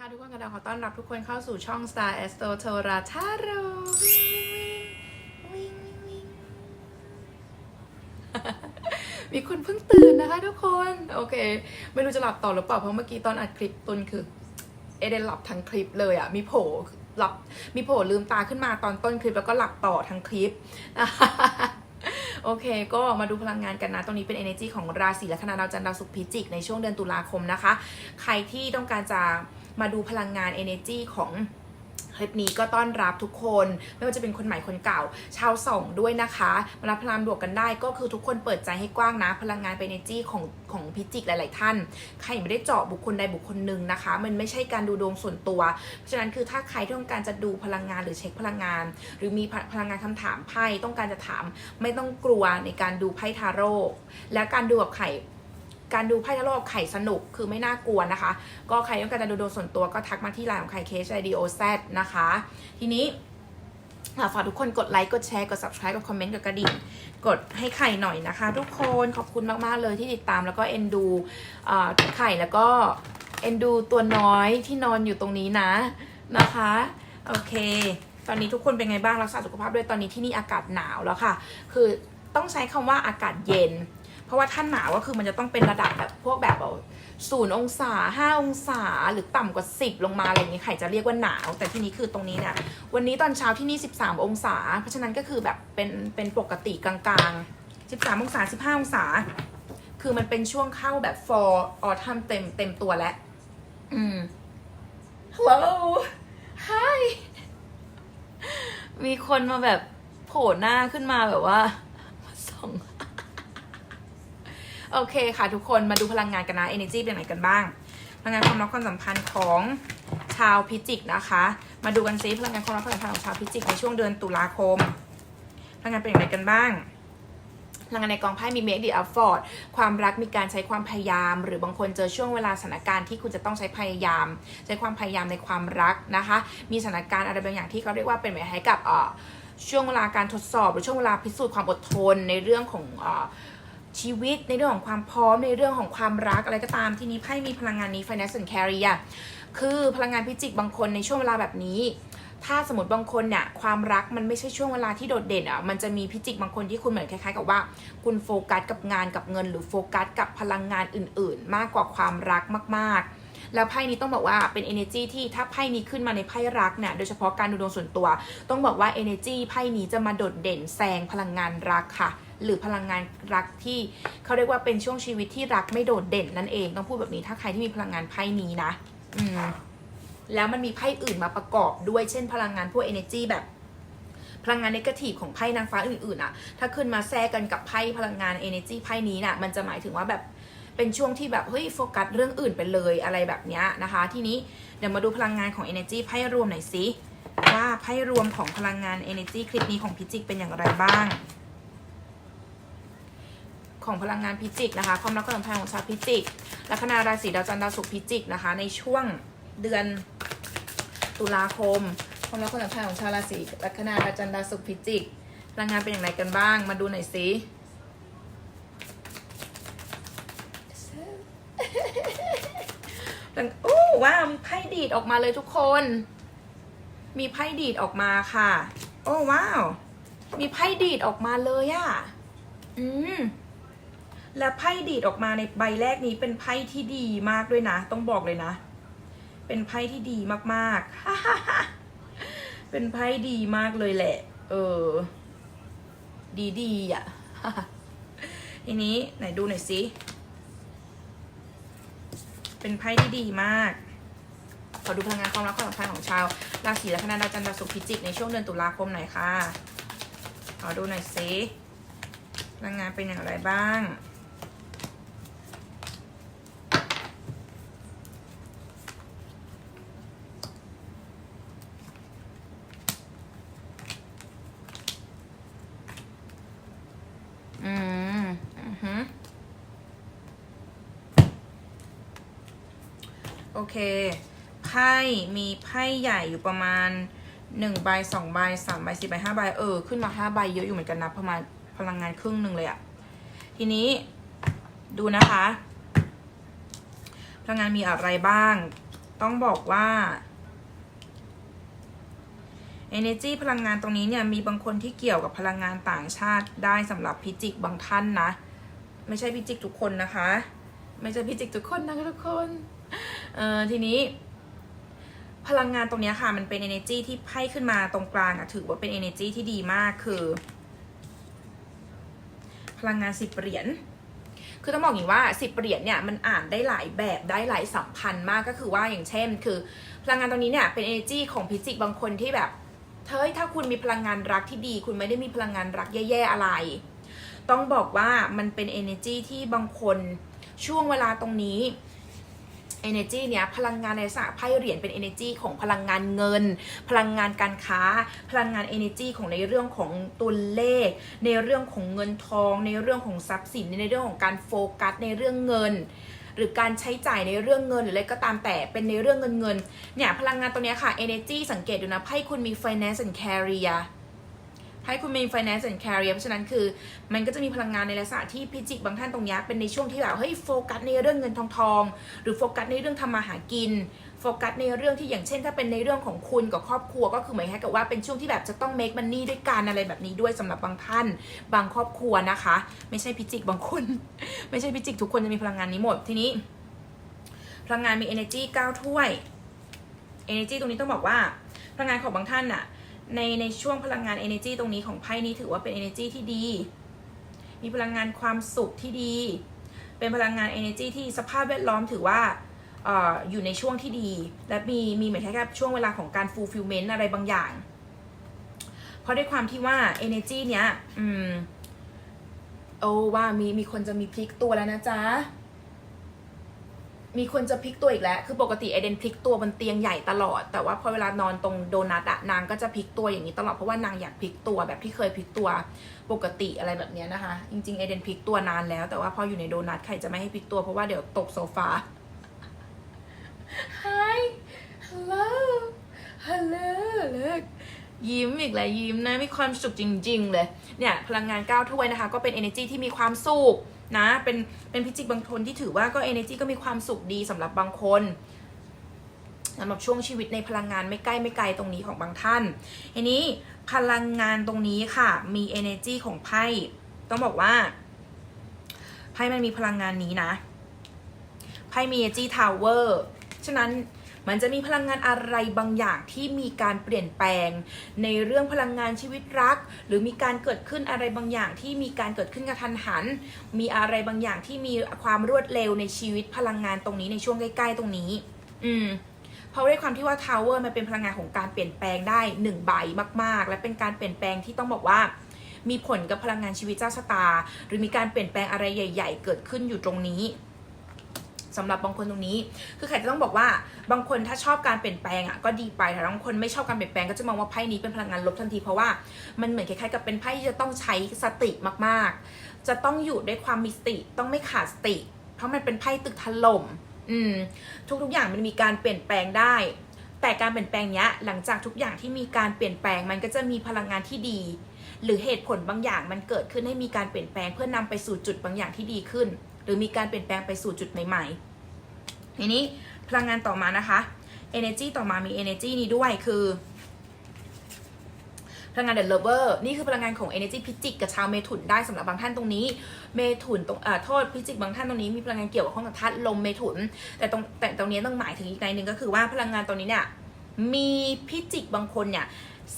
ค่ะทุกคนกระดาขอต้อนรับทุกคนเข้าสู่ช่อง Star Astro t o r a t a r o วิ่งวิ่งวิ่งวิ่งวิ่งมีคนเพิ่งตื่นนะคะทุกคน โอเค ไม่รู้จะหลับต่อหรือเปล่า เพราะเมื่อกี้ตอนอัดคลิปตุนคือ เอเดนหลับทั้งคลิปเลยอะ่ะ มีโผล่หลับ มีโผล่ลืมตาขึ้นมาตอนต้นคลิปแล้วก็หลับต่อทั้งคลิปโอเค ก็มาดูพลังงานกันนะ ตรงนี้เป็น energy ของราศีลัคนาดาวจันทร์ดาวศุกร์พิจิก ในช่วงเดือนตุลาคมนะคะ ใครที่ต้องการจะ มาดูพลังงาน energy ของคลิปนี้ก็ต้อนรับทุกคน ไม่ว่าจะเป็นคนใหม่คนเก่า ชาวส่องด้วยนะคะมารับพลังบวกกันได้ก็คือทุกคนเปิดใจให้กว้างนะ พลังงานเป็น energy ของของพิจิกหลาย ๆ ท่าน ใครไม่ได้เจาะบุคคลใดบุคคลหนึ่งนะคะ มันไม่ใช่การดูดวงส่วนตัว เพราะฉะนั้นคือถ้าใครที่ต้องการจะดูพลังงานหรือเช็คพลังงาน หรือมีพลังงานคำถามไพ่ต้องการจะถาม ไม่ต้องกลัวในการดูไพ่ทาโร่และการดูกับไข่ การดูไพ่ทาโร่กับไข่สนุกคือไม่น่ากลัวนะคะ ก็ใครต้องการจะดูดวงส่วนตัวก็ทักมาที่ไลน์ของไข่เคสไอดีโอแซดนะคะ ทีนี้ฝากทุกคนกดไลค์กดแชร์กด subscribe กดคอมเมนต์กดกระดิ่งกดให้ไข่หน่อยนะคะ ทุกคนขอบคุณมากๆเลยที่ติดตามแล้วก็เอ็นดูไข่แล้วก็เอ็นดูตัวน้อยที่นอนอยู่ตรงนี้นะนะคะโอเค ตอนนี้ทุกคนเป็นไงบ้างรักษาสุขภาพด้วยตอนนี้ที่นี่อากาศหนาวแล้วค่ะ คือต้องใช้คำว่าอากาศเย็น เพราะว่าถ้านหนาวก็คือมันจะต้องเป็นระดับแบบพวกแบบศูนย์องศาห้าองศาหรือต่ำกว่าสิบลงมาอะไรอย่างนี้ไข่จะเรียกว่าหนาว แต่ที่นี้คือตรงนี้เนี่ยวันนี้ตอนเช้าที่นี่ 13 องศา เพราะฉะนั้นก็คือแบบเป็นเป็นปกติกลางๆ 13 องศา 15 องศา คือมันเป็นช่วงเข้าแบบ for autumn เต็มเต็มตัวแล้วอืม hello hi มีคนมาแบบโผล่หน้าขึ้นมาแบบว่ามาส่อง โอเคค่ะทุกคนมาดูพลังงานกันนะ energy เป็นไหนกันบ้าง พลังงานความรักความสัมพันธ์ของชาวพิจิกนะคะ มาดูกันซิพลังงานความรักความสัมพันธ์ของชาวพิจิกในช่วงเดือนตุลาคม พลังงานเป็นอย่างไรกันบ้างพลังงานในกองไพ่มีเมดิอัฟฟอร์ดความรักมีการใช้ความพยายาม หรือบางคนเจอช่วงเวลาสถานการณ์ที่คุณจะต้องใช้พยายาม ใช้ความพยายามในความรักนะคะ มีสถานการณ์อะไรบางอย่างที่เขาเรียกว่าเป็นเหมือนให้กับช่วงเวลาการทดสอบ หรือช่วงเวลาพิสูจน์ความอดทนในเรื่องของ ชีวิตในเรื่องของความพร้อมในเรื่องของความรักอะไรก็ตามที่นี้ไพ่มีพลังงานนี้ finance and career คือพลังงานพิจิกบางคนในช่วงเวลาแบบนี้ ถ้าสมมติบางคนเนี่ยความรักมันไม่ใช่ช่วงเวลาที่โดดเด่นอะมันจะมีพิจิกบางคนที่คุณเหมือนคล้ายๆ กับว่า คุณโฟกัสกับงานกับเงิน หรือโฟกัสกับพลังงานอื่น ๆ มากกว่าความรักมาก ๆแล้วไพ่นี้ต้องบอกว่าเป็น energy ที่ถ้าไพ่นี้ขึ้นมาในไพ่รักเนี่ยโดยเฉพาะการดูดวงส่วนตัว ต้องบอกว่า energy ไพ่นี้จะมาโดดเด่นแซงพลังงานรักค่ะ หรือพลังงานรักที่เขาเรียกว่าเป็นช่วงชีวิตที่รักไม่โดดเด่นนั่นเอง ต้องพูดแบบนี้ถ้าใครที่มีพลังงานไพ่นี้นะ อืมแล้วมันมีไพ่อื่นมาประกอบด้วยเช่น พลังงานพวก energy แบบพลังงานนกาทีฟของไพ่นางฟ้าอื่นๆอะถ้าขึ้นมาแทรกกันกับไพ่พลังงาน energy ไพ่นี้น่ะ มันจะหมายถึงว่าแบบเป็นช่วงที่แบบเฮ้ยโฟกัสเรื่องอื่นไปเลยอะไรแบบเนี้ยนะคะ ทีนี้เดี๋ยวมาดูพลังงานของ energy ไพ่รวมหน่อยสิว่าไพ่รวมของพลังงาน energy คลิปนี้ของพิจิกเป็นอย่างไรบ้าง ของพลังงานพิจิกนะคะ ความรักความสัมพันธ์ของชาวพิจิกลัคนาราศีดาวจันทร์ดาวศุกร์พิจิกนะคะ ในช่วงเดือนตุลาคม ความรักความสัมพันธ์ของชาวราศีลัคนาดาจันทร์ดาวศุกร์พิจิกพลังงานเป็นอย่างไรกันบ้าง มาดูหน่อยสิโอ้ว้าวไพ่ดีดออกมาเลยทุกคน มีไพ่ดีดออกมาค่ะ โอ้ว้าว มีไพ่ดีดออกมาเลยอะอืม และไพ่ดีดออกมาในใบแรกนี้เป็นไพ่ที่ดีมากด้วยนะ ต้องบอกเลยนะ เป็นไพ่ที่ดีมากๆ เป็นไพ่ดีมากเลยแหละ เออ ดีดีๆอะ ทีนี้ไหนดูหน่อยสิ เป็นไพ่ที่ดีมาก ขอดูพลังงานความรักความสัมพันธ์ของชาวราศีลัคนาดาวจันทร์ดาวศุกร์พิจิกในช่วงเดือนตุลาคมหน่อยค่ะ ขอดูหน่อยสิพลังงานเป็นอย่างไรบ้าง อืม อือฮึ โอเค ไพ่มีไพ่ใหญ่อยู่ประมาณหนึ่งใบสองใบสามใบสี่ใบห้าใบเออขึ้นมาห้าใบเยอะอยู่เหมือนกันนะประมาณพลังงานครึ่งหนึ่งเลยอะทีนี้ดูนะคะ พลังงานมีอะไรบ้าง ต้องบอกว่า energy พลังงานตรงนี้เนี่ยมีบางคนที่เกี่ยวกับพลังงานต่างชาติได้สำหรับพิจิกบางท่านนะ ไม่ใช่พิจิกทุกคนนะคะ ไม่ใช่พิจิกทุกคนนะคะทุกคน เออทีนี้ พลังงานตรงนี้ค่ะ มันเป็น energy ที่ไพ่ขึ้นมาตรงกลางอะถือว่าเป็น energy ที่ดีมากคือ พลังงานสิบเหรียญคือต้องบอกอย่างว่าสิบเหรียญเนี่ยมันอ่านได้หลายแบบได้หลายสัมพันธ์มากก็คือว่าอย่างเช่น คือ พลังงานตรงนี้เนี่ยเป็น energy ของพิจิกบางคนที่แบบเฮ้ยถ้าคุณมีพลังงานรักที่ดี คุณไม่ได้มีพลังงานรักแย่ๆอะไร ต้องบอกว่ามันเป็น energy ที่บางคนช่วงเวลาตรงนี้ energy เนี้ยพลังงานในลักษณะไพ่เหรียญเป็น energy ของพลังงานเงิน พลังงานการค้า พลังงาน energy ของในเรื่องของตัวเลข ในเรื่องของเงินทอง ในเรื่องของทรัพย์สินในเรื่องของการโฟกัสในเรื่องเงิน หรือการใช้จ่ายในเรื่องเงินหรืออะไรก็ตามแต่เป็นในเรื่องเงินเงินเนี่ยพลังงานตัวเนี้ยค่ะ energy สังเกตดูนะไพ่คุณมี finance and career ให้คุณมี finance and career เพราะฉะนั้นคือ มันก็จะมีพลังงานในลักษณะที่พิจิกบางท่านตรงนี้เป็นในช่วงที่แบบเฮ้ยโฟกัสในเรื่องเงินทองทองหรือโฟกัสในเรื่องทำมาหากินโฟกัสในเรื่องที่อย่างเช่น ถ้าเป็นในเรื่องของคุณกับครอบครัวก็คือหมายความกับว่าเป็นช่วงที่แบบจะต้อง make money ด้วยการอะไรแบบนี้ด้วยสำหรับบางท่านบางครอบครัวนะคะ ไม่ใช่พิจิกบางคน ไม่ใช่พิจิกทุกคนจะมีพลังงานนี้หมดทีนี้ พลังงานมี energy 9ถ้วย energy ตรงนี้ต้องบอกว่าพลังงานของบางท่านอะ ในในช่วงพลังงาน energy ตรงนี้ของไพ่นี้ถือว่าเป็น energy ที่ดี มีพลังงานความสุขที่ดี เป็นพลังงาน energy ที่สภาพแวดล้อมถือว่าอออยู่ในช่วงที่ดี และมีมีเหมือนแค่ช่วงเวลาของการ fulfillment อะไรบางอย่าง เพราะด้วยความที่ว่า energy เนี้ย อืม โอ้ว่ามีมีคนจะมีพลิกตัวแล้วนะจ๊ะ มีคนจะพลิกตัวอีกแล้ว คือปกติไอเดนพลิกตัวบนเตียงใหญ่ตลอด แต่ว่าพอเวลานอนตรงโดนัทอะนางก็จะพลิกตัวอย่างนี้ตลอด เพราะว่านางอยากพลิกตัวแบบที่เคยพลิกตัวปกติอะไรแบบเนี้ยนะคะ จริงๆไอเดนพลิกตัวนานแล้ว แต่ว่าพออยู่ในโดนัทใครจะไม่ให้พลิกตัวเพราะว่าเดี๋ยวตกโซฟา Hi Hello Hello look ยิ้มอีกแล้วยิ้มนะ มีความสุขจริง ๆ เลย เนี่ย พลังงานก้าวถ้วยนะคะ ก็เป็น energy ที่มีความสุข นะ เป็นเป็นพิจิกบางทนที่ถือว่าก็ energy ก็มีความสุขดีสำหรับบางคนสำหรับช่วงชีวิตในพลังงานไม่ใกล้ไม่ไกลตรงนี้ของบางท่านทีนี้พลังงานตรงนี้ค่ะ มี energy ของไพ่ต้องบอกว่าไพ่มันมีพลังงานนี้นะไพ่มี energy tower ฉะนั้น มันจะมีพลังงานอะไรบางอย่างที่มีการเปลี่ยนแปลง ในเรื่องพลังงานชีวิตรัก หรือมีการเกิดขึ้นอะไรบางอย่างที่มีการเกิดขึ้นกระทันหัน มีอะไรบางอย่างที่มีความรวดเร็วในชีวิตพลังงานตรงนี้ในช่วงใกล้ๆตรงนี้ อืมเพราะด้วยความที่ว่าทาวเวอร์มันเป็นพลังงานของการเปลี่ยนแปลงได้หนึ่งใบมาก ๆ และเป็นการเปลี่ยนแปลงที่ต้องบอกว่า มีผลกับพลังงานชีวิตเจ้าชะตา หรือมีการเปลี่ยนแปลงอะไรใหญ่ ๆ เกิดขึ้นอยู่ตรงนี้ สำหรับบางคนตรงนี้ คือใครจะต้องบอกว่าบางคนถ้าชอบการเปลี่ยนแปลงอะก็ดีไปแต่บางคนไม่ชอบการเปลี่ยนแปลงก็จะมองว่าไพ่นี้เป็นพลังงานลบทันทีเพราะว่ามันเหมือนคล้ายๆกับเป็นไพ่ที่จะต้องใช้สติมากๆ จะต้องอยู่ด้วยความมีสติต้องไม่ขาดสติ เพราะมันเป็นไพ่ตึกถล่มอืมทุกๆอย่างมันมีการเปลี่ยนแปลงได้ แต่การเปลี่ยนแปลงเนี้ยหลังจากทุกอย่างที่มีการเปลี่ยนแปลงมันก็จะมีพลังงานที่ดี หรือเหตุผลบางอย่างมันเกิดขึ้นให้มีการเปลี่ยนแปลงเพื่อนำไปสู่จุดบางอย่างที่ดีขึ้น หรือมีการเปลี่ยนแปลงไปสู่จุดใหม่ๆ ทีนี้พลังงานต่อมานะคะ energy ต่อมามี energy นี้ด้วยคือ พลังงาน the lover นี่คือพลังงานของ energy พิจิกกับชาวเมถุนได้สำหรับบางท่านตรงนี้ เมถุนตรงอ่าโทษพิจิกบางท่านตรงนี้มีพลังงานเกี่ยวกับข้องกับธาตุลมเมถุน แต่ตรงแต่ตรงนี้ต้องหมายถึงอีกในหนึ่งก็คือว่าพลังงานตรงนี้เนี่ยมีพิจิกบางคนเนี่ย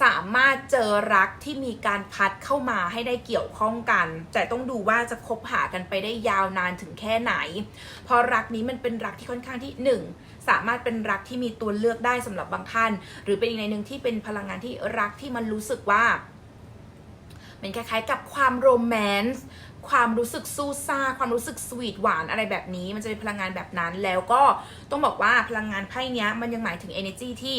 สามารถเจอรักที่มีการพัดเข้ามาให้ได้เกี่ยวข้องกัน แต่ต้องดูว่าจะคบหากันไปได้ยาวนานถึงแค่ไหน เพราะรักนี้มันเป็นรักที่ค่อนข้างที่หนึ่งสามารถเป็นรักที่มีตัวเลือกได้สำหรับบางท่าน หรือเป็นอีกในหนึ่งที่เป็นพลังงานที่รักที่มันรู้สึกว่าเป็นคล้ายๆกับความโรแมนต์ความรู้สึกซูซ่า ความรู้สึกสวีทหวานอะไรแบบนี้ มันจะเป็นพลังงานแบบนั้นแล้วก็ต้องบอกว่าพลังงานไพ่เนี้ยมันยังหมายถึง energy ที่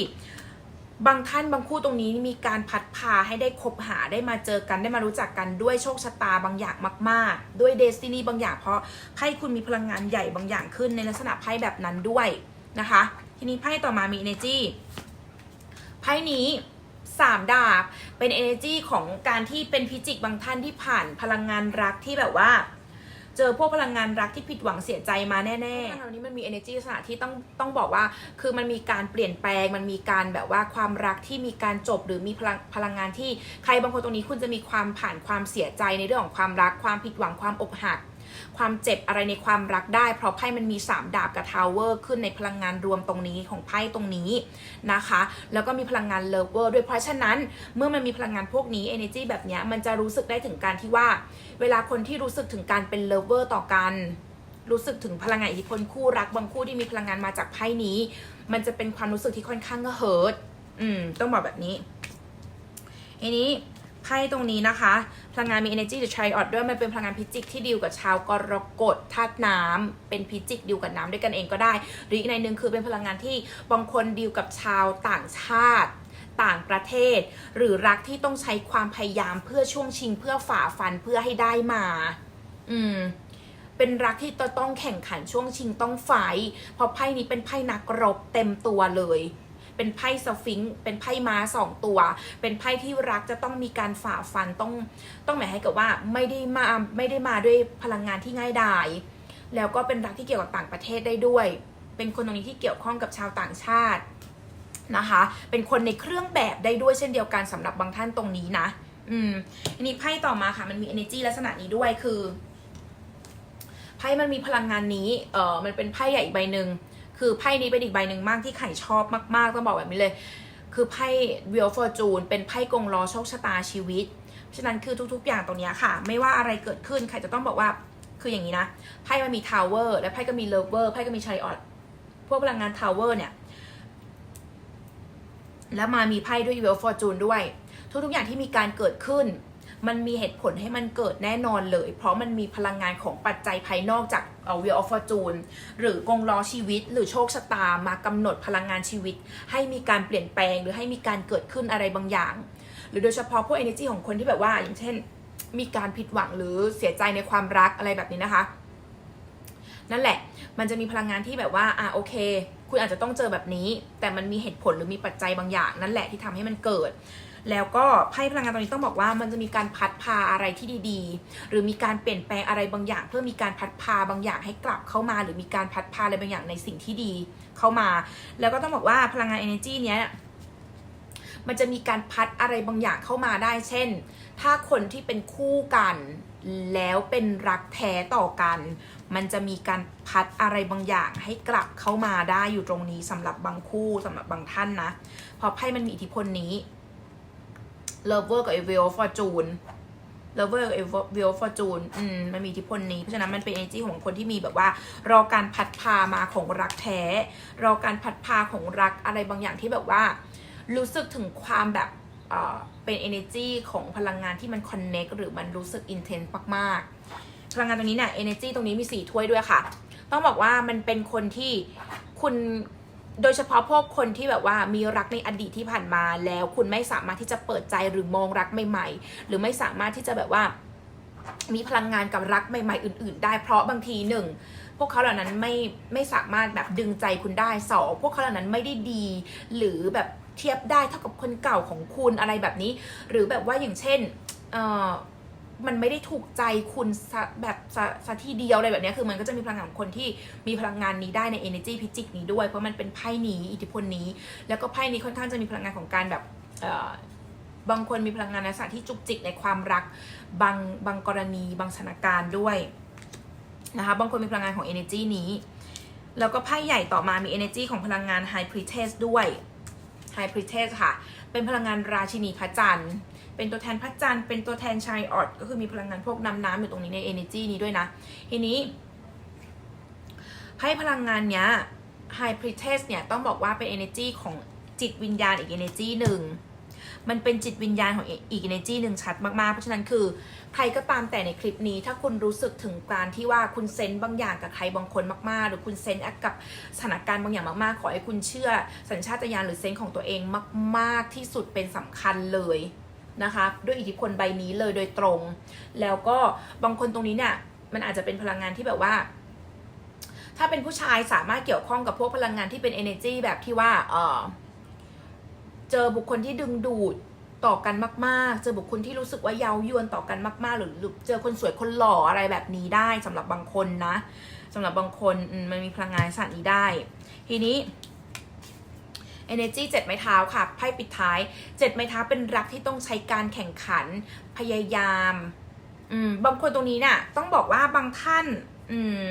บางท่านบางคู่ตรงนี้มีการพัดพาให้ได้คบหาได้มาเจอกันได้มารู้จักกันด้วยโชคชะตาบางอย่างมาก ๆ ด้วยเดสตินีบางอย่างเพราะไพ่คุณมีพลังงานใหญ่บางอย่างขึ้นในลักษณะไพ่แบบนั้นด้วยนะคะ ทีนี้ไพ่ต่อมามี energy ไพ่นี้สามดาบเป็น energy ของการที่เป็นพิจิกบางท่านที่ผ่านพลังงานรักที่แบบว่า เจอพวกพลังงานรักที่ผิดหวังเสียใจมาแน่ๆพลังานเรานี้มันมี energy ลักษณะที่ต้องต้องบอกว่า คือมันมีการเปลี่ยนแปลง มันมีการแบบว่าความรักที่มีการจบหรือมีพลังพลังงานที่ใครบางคนตรงนี้คุณจะมีความผ่านความเสียใจในเรื่องของความรัก ความผิดหวังความอกหัก ความเจ็บอะไรในความรักได้ เพราะไพ่มันมี 3 ดาบกับทาวเวอร์ขึ้นในพลังงานรวมตรงนี้ของไพ่ตรงนี้นะคะ แล้วก็มีพลังงานเลเวอร์ด้วยเพราะฉะนั้นเมื่อมันมีพลังงานพวกนี้ energy แบบเนี้ยมันจะรู้สึกได้ถึงการที่ว่า เวลาคนที่รู้สึกถึงการเป็นเลเวอร์ต่อกันรู้สึกถึงพลังงานอิทธิพลคู่รักบางคู่ที่มีพลังงานมาจากไพ่นี้ มันจะเป็นความรู้สึกที่ค่อนข้างเฮิร์ตอืม ต้องบอกแบบนี้ทีนี้ ไพ่ตรงนี้นะคะ พลังงานมี energy จะ triod ด้วยมันเป็นพลังงานพิจิกที่ดีลกับชาวกรกฎธาตุน้ำเป็นพิจิกดีลกับน้ำด้วยกันเองก็ได้ หรืออีกในหนึ่งคือเป็นพลังงานที่บางคนดีลกับชาวต่างชาติต่างประเทศ หรือรักที่ต้องใช้ความพยายามเพื่อช่วงชิงเพื่อฝ่าฟันเพื่อให้ได้มา อืมเป็นรักที่ต้องแข่งขันช่วงชิงต้องไฟเพราะไพ่นี้เป็นไพ่นักรบเต็มตัวเลย เป็นไพ่สฟิงค์เป็นไพ่ม้าสองตัว เป็นไพ่ที่รักจะต้องมีการฝ่าฟันต้องต้องหมายให้กับว่าไม่ได้มาไม่ได้มาด้วยพลังงานที่ง่ายดาย แล้วก็เป็นรักที่เกี่ยวกับต่างประเทศได้ด้วย เป็นคนตรงนี้ที่เกี่ยวข้องกับชาวต่างชาตินะคะ เป็นคนในเครื่องแบบได้ด้วยเช่นเดียวกันสำหรับบางท่านตรงนี้นะ อืมอันนี้ไพ่ต่อมาค่ะ มันมี energy ลักษณะนี้ด้วยคือไพ่มันมีพลังงานนี้ เออมันเป็นไพ่ใหญ่อีกใบหนึ่ง คือไพ่นี้เป็นอีกใบหนึ่งมากที่ไข่ชอบมากๆต้องบอกแบบนี้เลย คือไพ่ Wheel Fortune เป็นไพ่กงล้อโชคชะตาชีวิต ฉะนั้นคือทุกๆ อย่างตรงนี้ค่ะ ไม่ว่าอะไรเกิดขึ้นไข่จะต้องบอกว่าคืออย่างนี้นะไพ่มันมี Tower และไพ่ก็มี Lover ไพ่ก็มี Chariot พวกพลังงาน Tower เนี่ยแล้วมามีไพ่ด้วย Wheel Fortune ด้วย ทุกๆอย่างที่มีการเกิดขึ้น มันมีเหตุผลให้มันเกิดแน่นอนเลย เพราะมันมีพลังงานของปัจจัยภายนอกจากเอ่อ Wheel of Fortune หรือกงล้อชีวิต หรือโชคชะตามากำหนดพลังงานชีวิต ให้มีการเปลี่ยนแปลงหรือให้มีการเกิดขึ้นอะไรบางอย่าง หรือโดยเฉพาะพวก energy ของคนที่แบบว่า อย่างเช่น มีการผิดหวังหรือเสียใจในความรักอะไรแบบนี้นะคะ นั่นแหละมันจะมีพลังงานที่แบบว่าอะโอเค คุณอาจจะต้องเจอแบบนี้ แต่มันมีเหตุผลหรือมีปัจจัยบางอย่าง นั่นแหละที่ทำให้มันเกิด แล้วก็ไพ่พลังงานตรงนี้ต้องบอกว่ามันจะมีการพัดพาอะไรที่ดีๆ หรือมีการเปลี่ยนแปลงอะไรบางอย่าง เพื่อมีการพัดพาบางอย่างให้กลับเข้ามา หรือมีการพัดพาอะไรบางอย่างในสิ่งที่ดีเข้ามา แล้วก็ต้องบอกว่าพลังงาน energy เนี้ยมันจะมีการพัดอะไรบางอย่างเข้ามาได้ เช่น ถ้าคนที่เป็นคู่กัน แล้วเป็นรักแท้ต่อกัน มันจะมีการพัดอะไรบางอย่างให้กลับเข้ามาได้อยู่ตรงนี้สำหรับบางคู่สำหรับบางท่านนะ เพราะไพ่มันมีอิทธิพลนี้ Lover กับ Evil Fortune Lover กับ Evil Fortune อืมมันมีอิทธิพลนี้ เพราะฉะนั้นมันเป็น energy ของคนที่มีแบบว่า รอการพัดพามาของรักแท้ รอการพัดพาของรักอะไรบางอย่างที่แบบว่า รู้สึกถึงความแบบเอ่อเป็น energy ของพลังงานที่มัน connect หรือมันรู้สึก intense มากๆ พลังงานตรงนี้เนี่ย energy ตรงนี้มีสี่ถ้วยด้วยค่ะ ต้องบอกว่ามันเป็นคนที่คุณ โดยเฉพาะพวกคนที่แบบว่ามีรักในอดีตที่ผ่านมาแล้วคุณไม่สามารถที่จะเปิดใจหรือมองรักใหม่ ๆ หรือไม่สามารถที่จะแบบว่า มีพลังงานกับรักใหม่ ๆ อื่น ๆ ได้เพราะบางทีหนึ่งพวกเขาเหล่านั้นไม่ไม่สามารถแบบดึงใจคุณได้สองพวกเขาเหล่านั้นไม่ได้ดี หรือแบบเทียบได้เท่ากับคนเก่าของคุณอะไรแบบนี้ หรือแบบว่าอย่างเช่นเอ่อ มันไม่ได้ถูกใจคุณแบบซะซะทีเดียวอะไรแบบนี้คือมันก็จะมีพลังงานของคนที่มีพลังงานนี้ได้ใน energy พิจิกนี้ด้วย เพราะมันเป็นไพ่นี้อิทธิพลนี้ แล้วก็ไพ่นี้ค่อนข้างจะมีพลังงานของการแบบบางคนมีพลังงานในลักษณะที่จุกจิกในความรักบางบางกรณีบางสถานการณ์ด้วยนะคะบางคนมีพลังงานของ energy นี้ แล้วก็ไพ่ใหญ่ต่อมามี energy ของพลังงาน high priestess ด้วย high priestess ค่ะ เป็นพลังงานราชินีพระจันทร์ เป็นตัวแทนพระจันทร์เป็นตัวแทนชายออดก็คือมีพลังงานพวกน้ำน้ำอยู่ตรงนี้ใน energy นี้ด้วยนะ ทีนี้ไพ่พลังงานเนี้ย high priestess เนี่ยต้องบอกว่าเป็น energy ของจิตวิญญาณอีก energy หนึ่งมันเป็นจิตวิญญาณของอีก energy หนึ่งชัดมากๆ เพราะฉะนั้นคือ ใครก็ตามแต่ในคลิปนี้ ถ้าคุณรู้สึกถึงการที่ว่าคุณเซนต์บางอย่างกับใครบางคนมากๆ หรือคุณเซนต์กับสถานการณ์บางอย่างมากๆ ขอให้คุณเชื่อสัญชาตญาณหรือเซนต์ของตัวเองมาก ๆ ที่สุดเป็นสำคัญเลย นะคะด้วยอิทธิพลใบนี้เลยโดยตรง แล้วก็บางคนตรงนี้เนี่ยมันอาจจะเป็นพลังงานที่แบบว่า ถ้าเป็นผู้ชายสามารถเกี่ยวข้องกับพวกพลังงานที่เป็น energy แบบที่ว่าเออเจอบุคคลที่ดึงดูดต่อกันมากๆ เจอบุคคลที่รู้สึกว่าเย้ายวนต่อกันมาก ๆ หรือเจอคนสวยคนหล่ออะไรแบบนี้ได้สำหรับบางคนนะสำหรับบางคนมันมีพลังงานสัตว์นี้ได้ ทีนี้ energy เจ็ดไม้เท้าค่ะไพ่ปิดท้ายเจ็ดไม้เท้าเป็นรักที่ต้องใช้การแข่งขันพยายามอืมบางคนตรงนี้น่ะ ต้องบอกว่าบางท่าน อืม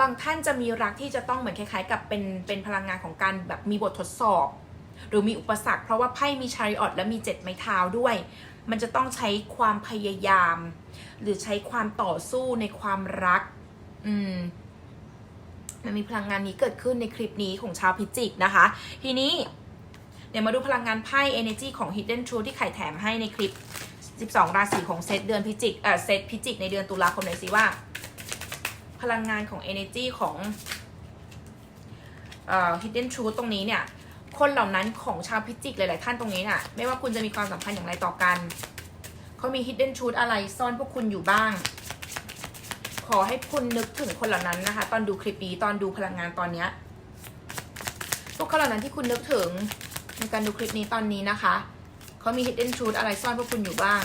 บางท่านจะมีรักที่จะต้องเหมือนคล้ายๆ กับเป็นเป็นพลังงานของการแบบมีบททดสอบ หรือมีอุปสรรค เพราะว่าไพ่มีชาริออตและมีเจ็ดไม้เท้าด้วย มันจะต้องใช้ความพยายาม หรือใช้ความต่อสู้ในความรัก อืม มันมีพลังงานนี้เกิดขึ้นในคลิปนี้ของชาวพิจิกนะคะ ทีนี้เดี๋ยวมาดูพลังงานไพ่ Energy ของ Hidden Truth ที่ไข่แถมให้ในคลิป 12 ราศีของเซตเดือนพิจิกเอ่อเซตพิจิกในเดือนตุลาคมหน่อยสิว่า พลังงานของ Energy ของเอ่อ Hidden Truth ตรงนี้เนี่ยคนเหล่านั้นของชาวพิจิกหลาย ๆ ท่านตรงนี้น่ะ ไม่ว่าคุณจะมีความสัมพันธ์อย่างไรต่อกัน เขามี Hidden Truth อะไรซ่อนพวกคุณอยู่บ้าง ขอให้คุณนึกถึงคนเหล่านั้นนะคะ ตอนดูคลิปนี้ตอนดูพลังงานตอนเนี้ยพวกเขาเหล่านั้นที่คุณนึกถึงในการดูคลิปนี้ตอนนี้นะคะเขามี hidden truth อะไรซ่อนพวกคุณอยู่บ้าง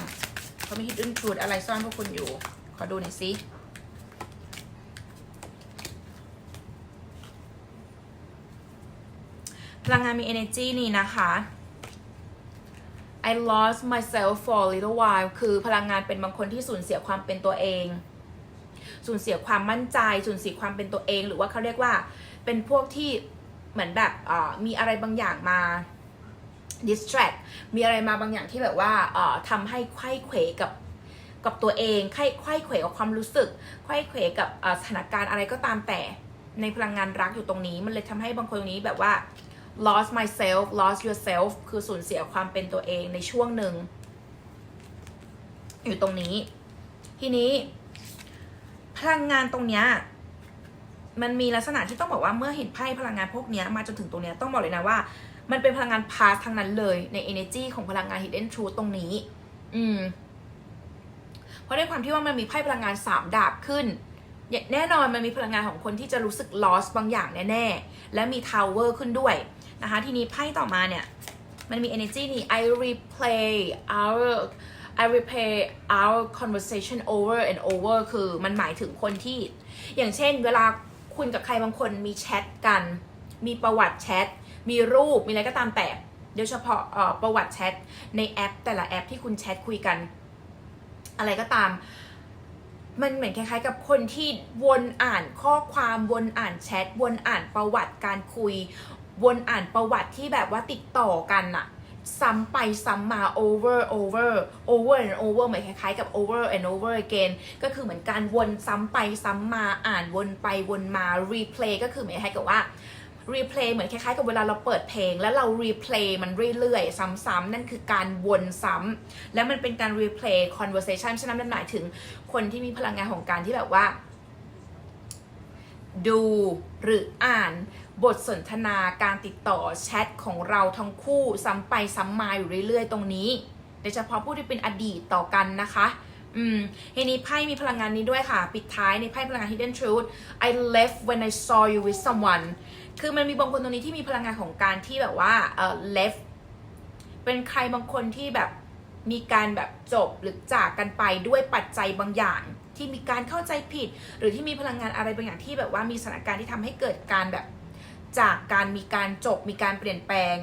เขามี hidden truth อะไรซ่อนพวกคุณอยู่ ขอดูหน่อยสิพลังงานมี energy นี่นะคะ I lost myself for a little while คือพลังงานเป็นบางคนที่สูญเสียความเป็นตัวเอง สูญเสียความมั่นใจ สูญเสียความเป็นตัวเอง หรือว่าเขาเรียกว่าเป็นพวกที่เหมือนแบบมีอะไรบางอย่างมา distract มีอะไรมาบางอย่างที่แบบว่าทำให้ไข้เขวกับกับตัวเองไข้ไข้เขวกับความรู้สึกไข้เขวกับสถานการณ์อะไรก็ตามแต่ในพลังงานรักอยู่ตรงนี้มันเลยทำให้บางคนตรงนี้แบบว่า lost myself lost yourself คือสูญเสียความเป็นตัวเองในช่วงหนึ่งอยู่ตรงนี้ ทีนี้ พลังงานตรงเนี้ยมันมีลักษณะที่ต้องบอกว่าเมื่อเห็นไพ่พลังงานพวกนี้มาจนถึงตรงนี้ต้องบอกเลยนะว่า มันเป็นพลังงานพาสทั้งนั้นเลยใน energy ของพลังงาน hidden truth ตรงนี้ อืม เพราะด้วยความที่ว่ามันมีไพ่พลังงานสามดาบขึ้น แน่นอนมันมีพลังงานของคนที่จะรู้สึก lost บางอย่างแน่ๆ และมี tower ขึ้นด้วยนะคะ ทีนี้ไพ่ต่อมาเนี่ย มันมี energy นี่ I replay our I replay our conversation over and over คือมันหมายถึงคนที่ อย่างเช่นเวลาคุณกับใครบางคนมีแชทกัน มีประวัติแชท มีรูป มีอะไรก็ตามแต่โดยเฉพาะประวัติแชทในแอป แต่ละแอปที่คุณแชทคุยกัน อะไรก็ตาม มันเหมือนคล้ายๆ กับคนที่วนอ่านข้อความวนอ่านแชทวนอ่านประวัติการคุย วนอ่านประวัติที่แบบว่าติดต่อกันอะ ซ้ำไปซ้ำมา over over over and over เหมือนคล้ายๆกับ over and over again ก็คือเหมือนการวนซ้ำไปซ้ำมาอ่านวนไปวนมา replay ก็คือเหมือนคล้ายกับว่า replay เหมือนคล้ายๆกับเวลาเราเปิดเพลง แล้วเรา replay มันเรื่อยๆ ซ้ำๆนั่นคือการวนซ้ำแล้วมันเป็นการ replay conversation ฉะนั้นมันหมายถึงคนที่มีพลังงานของการที่แบบว่า ดูหรืออ่าน บทสนทนาการติดต่อแชทของเราทั้งคู่ซ้ำไปซ้ำมาอยู่เรื่อยๆ ตรงนี้โดยเฉพาะผู้ที่เป็นอดีตต่อกันนะคะ อืมทีนี้ไพ่มีพลังงานนี้ด้วยค่ะ ปิดท้ายในไพ่พลังงาน hidden truth I left when I saw you with someone คือมันมีบางคนตรงนี้ที่มีพลังงานของการที่แบบว่าเอ่อ left เป็นใครบางคนที่แบบมีการแบบจบหรือจากกันไปด้วยปัจจัยบางอย่าง ที่มีการเข้าใจผิด หรือที่มีพลังงานอะไรบางอย่างที่แบบว่ามีสถานการณ์ที่ทำให้เกิดการแบบ จากการมีการจบมีการเปลี่ยนแปลง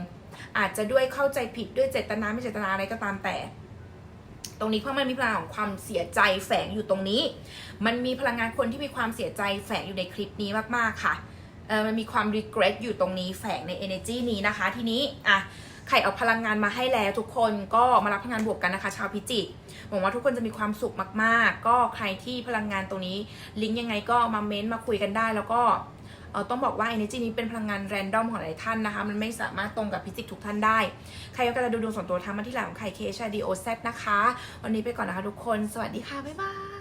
อาจจะด้วยเข้าใจผิดด้วยเจตนาไม่เจตนาอะไรก็ตามแต่ ตรงนี้เพราะมันมีพลังของความเสียใจแฝงอยู่ตรงนี้ มันมีพลังงานคนที่มีความเสียใจแฝงอยู่ในคลิปนี้มากๆค่ะเออมันมีความ regret อยู่ตรงนี้แฝงใน energy นี้นะคะ ทีนี้อะใครเอาพลังงานมาให้แล้วทุกคนก็มารับพลังงานบวกกันนะคะ ชาวพิจิกหวังว่าทุกคนจะมีความสุขมาก ๆ ก็ใครที่พลังงานตรงนี้ ลิงก์ยังไงก็มาเม้นต์มาคุยกันได้แล้วก็ เออต้องบอกว่า energy นี้เป็นพลังงานแรนดอมของหลายท่านนะคะ มันไม่สามารถตรงกับพิจิกทุกท่านได้ ใครก็จะดูดวงส่วนตัวทำมาที่หลังของใครเคชาดีโอเซนะคะ วันนี้ไปก่อนนะคะทุกคน สวัสดีค่ะ บ๊ายบาย